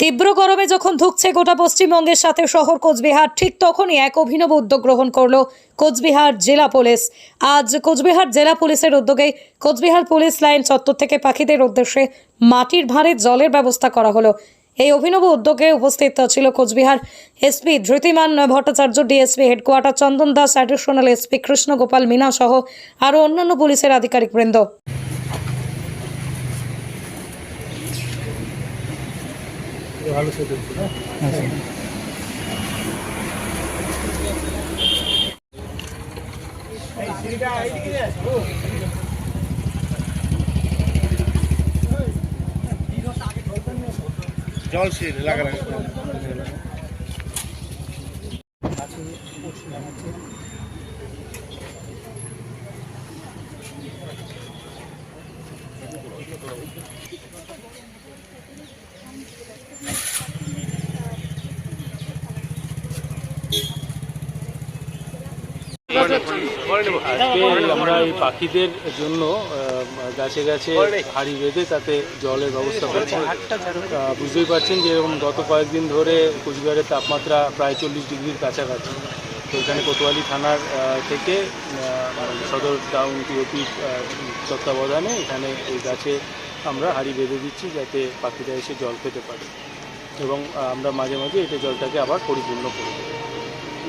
তীব্র গরমে যখন ধুকছে গোটা পশ্চিমবঙ্গের সাথে শহর কোচবিহার, ঠিক তখনই এক অভিনব উদ্যোগ গ্রহণ করল কোচবিহার জেলা পুলিশ। আজ কোচবিহার জেলা পুলিশের উদ্যোগে কোচবিহার পুলিশ লাইন চত্বর থেকে পাখিদের উদ্দেশ্যে মাটির ভাঁড়ে জলের ব্যবস্থা করা হলো। এই অভিনব উদ্যোগে উপস্থিত ছিল Coochbehar SP Dhritiman Bhattacharya, DSP headquarter Chandan Das, additional SP Krishna Gopal Meena সহ আরও অন্যান্য পুলিশের আধিকারিক ভালো সেট হচ্ছে না জল শিল লাগা লাগা আজকে আমরা এই পাখিদের জন্য গাছে গাছে হাড়ি বেঁধে তাতে জলের ব্যবস্থা করছি। বুঝতেই পারছেন যে এরকম গত কয়েকদিন ধরে কোচবিহারের তাপমাত্রা প্রায় চল্লিশ ডিগ্রির কাছাকাছি। তো এখানে কোতোয়ালি থানার থেকে সদর টাউন টিওপি তত্ত্বাবধানে এখানে এই গাছে আমরা হাড়ি বেঁধে দিচ্ছি যাতে পাখিরা এসে জল খেতে পারে। এবং আমরা মাঝে মাঝে এটা জলটাকে আবার পরিপূর্ণ করে দেবো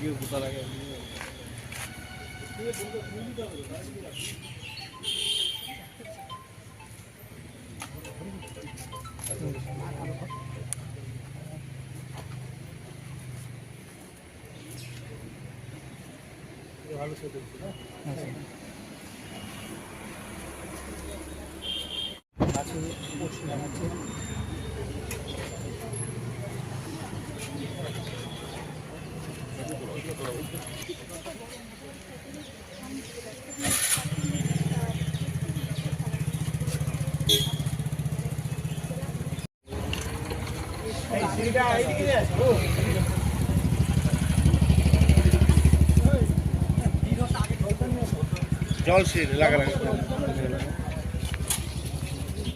미리 무사하게 근데 뭔가 보이다 그래 나중에 이거 알로 써도 있구나 맞지? 꽃이 남았지? জল শিল লাগা লাগা